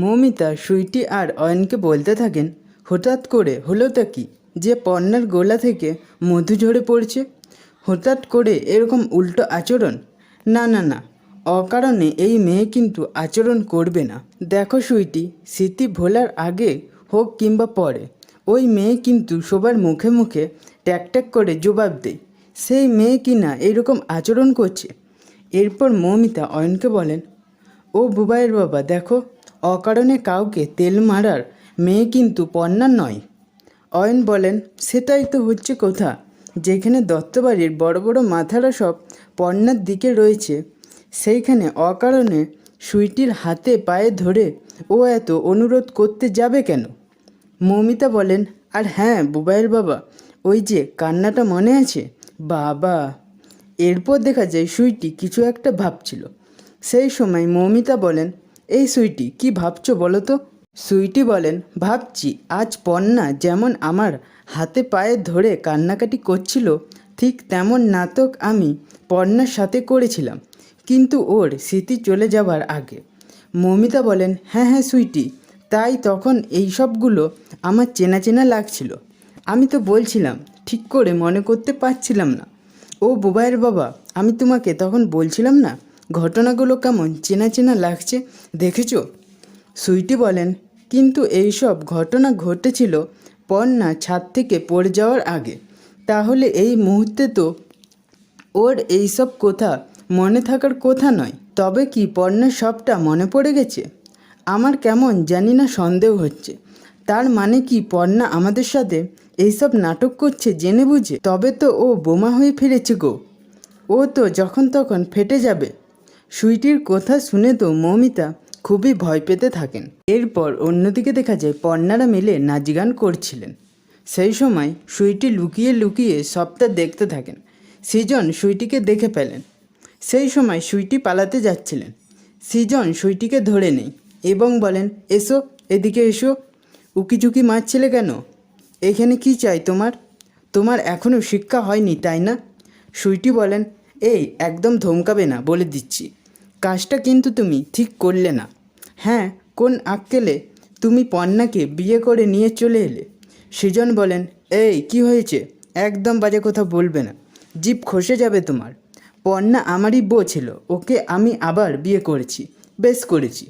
মৌমিতা, সুইটি আর অয়নকে বলতে থাকেন, হঠাৎ করে হলোটা কি? যে পর্ণার গোলা থেকে মধু ঝরে পড়ছে? হঠাৎ করে এরকম উল্টো আচরণ? না না না, অকারণে এই মেয়ে কিন্তু আচরণ করবে না। দেখো সুইটি, স্মৃতি ভোলার আগে হোক কিংবা পরে, ওই মেয়ে কিন্তু সবার মুখে মুখে ট্যাক ট্যাক করে জবাব দেয়, সেই মেয়ে কিনা এরকম আচরণ করছে? এরপর মৌমিতা অয়নকে বলেন, ও বুবাইয়ের বাবা, দেখো অকারণে কাউকে তেল মারার মেয়ে কিন্তু পণ্যার নয়। অয়ন বলেন সেটাই তো হচ্ছে কথা। যেখানে দত্তবাড়ির বড় বড় মাথারা সব পণ্যার দিকে রয়েছে, সেইখানে অকারণে সুইটির হাতে পায়ে ধরে ও এত অনুরোধ করতে যাবে কেন? মৌমিতা বলেন, আর হ্যাঁ বুবাইয়ের বাবা, ওই যে কান্নাটা মনে আছে? বাবা। এরপর দেখা যায় সুইটি কিছু একটা ভাবছিল। সেই সময় মৌমিতা বলেন এই সুইটি কি ভাবছ বলো তো? সুইটি বলেন, ভাবছি, আজ পন্না যেমন আমার হাতে পায়ে ধরে কান্নাকাটি করছিল, ঠিক তেমন নাটক আমি পর্ণার সাথে করেছিলাম, কিন্তু ওর স্মৃতি চলে যাবার আগে। মৌমিতা বলেন হ্যাঁ হ্যাঁ সুইটি, তাই তখন এই সবগুলো আমার চেনা চেনা লাগছিল। আমি তো বলছিলাম, ঠিক করে মনে করতে পারছিলাম না। ও বুবাইয়ের বাবা, আমি তোমাকে তখন বলছিলাম না ঘটনাগুলো কেমন চেনা চেনা লাগছে, দেখেছ? সুইটি বলেন, কিন্তু এইসব ঘটনা ঘটেছিল পর্ণা ছাদ থেকে পড়ে যাওয়ার আগে। তাহলে এই মুহূর্তে তো ওর এইসব কথা মনে থাকার কথা নয়। তবে কি পর্ণের সবটা মনে পড়ে গেছে? আমার কেমন জানি না সন্দেহ হচ্ছে। তার মানে কি পর্ণা আমাদের সাথে এইসব নাটক করছে জেনে বুঝে? তবে তো ও বোমা হয়ে ফিরেছে গো। ও তো যখন তখন ফেটে যাবে। সুইটির কথা শুনে তো মৌমিতা খুবই ভয় পেতে থাকেন। এরপর অন্যদিকে দেখা যায় পর্ণারা মিলে নাচ গান করছিলেন। সেই সময় সুইটি লুকিয়ে লুকিয়ে সবটা দেখতে থাকেন। সৃজন সুইটিকে দেখে পেলেন সেই সময় সুইটি পালাতে যাচ্ছিলেন। সৃজন সুইটিকে ধরে নেই এবং বলেন, এসো, এদিকে এসো। উকিঝুঁকি মারছিলে কেন? এখানে কি চাই তোমার? তোমার এখনও শিক্ষা হয়নি, তাই না? সুইটি বলেন এই, একদম ধমকাবে না, বলে দিচ্ছি। কাজটা কিন্তু তুমি ঠিক করলে না। হ্যাঁ কোন আক্কেলে? তুমি পন্নাকে বিয়ে করে নিয়ে চলে এলে? সৃজন বলেন, এই, কি হয়েছে? একদম বাজে কথা বলবে না। জিপ খসে যাবে তোমার। পন্না আমারই বউ ছিল, ওকে আমি আবার বিয়ে করেছি, বেশ করেছি।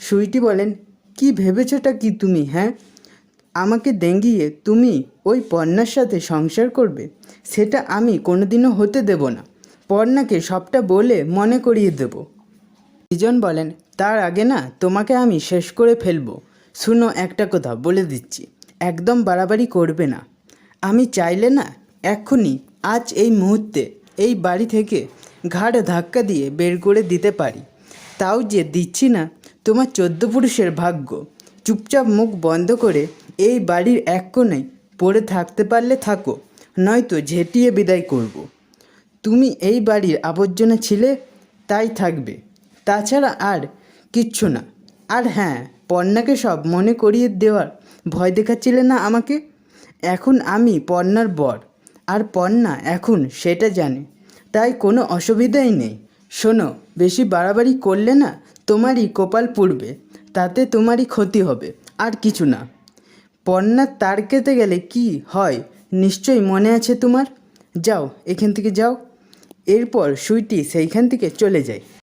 সুইটি বলেন, কি ভেবেছোটা কি তুমি হ্যাঁ? আমাকে দেঙ্গিয়ে তুমি ওই পন্নার সাথে সংসার করবে? সেটা আমি কোনোদিনও হতে দেব না। পর্ণাকে সবটা বলে মনে করিয়ে দেব। সৃজন বলেন, তার আগে না, তোমাকে আমি শেষ করে ফেলব। শুনো, একটা কথা বলে দিচ্ছি, একদম বাড়াবাড়ি করবে না। আমি চাইলে না, এক্ষুনি, আজ এই মুহূর্তে, এই বাড়ি থেকে ঘাড় ধাক্কা দিয়ে বের করে দিতে পারি। তাও যে দিচ্ছি না, তোমার চোদ্দ পুরুষের ভাগ্য। চুপচাপ মুখ বন্ধ করে এই বাড়ির এক কোণে পড়ে থাকতে পারলে থাকো, নয়তো ঝেঁটিয়ে বিদায় করব। তুমি এই বাড়ির আবর্জনা ছিলে, তাই থাকবে। তাছাড়া আর কিচ্ছু না। আর হ্যাঁ পর্ণাকে সব মনে করিয়ে দেওয়ার ভয় দেখাচ্ছিলে না আমাকে? এখন আমি পর্ণার বর, আর পর্ণা এখন সেটা জানে। তাই কোনো অসুবিধাই নেই। শোনো, বেশি বাড়াবাড়ি করলে না তোমারই কপাল পুড়বে, তাতে তোমারই ক্ষতি হবে, আর কিছু না। পর্ণার তার কেতে গেলে কি হয়, নিশ্চয়ই মনে আছে তোমার? যাও, এখান থেকে যাও। এরপর সুইটি সেইখান থেকে চলে যায়।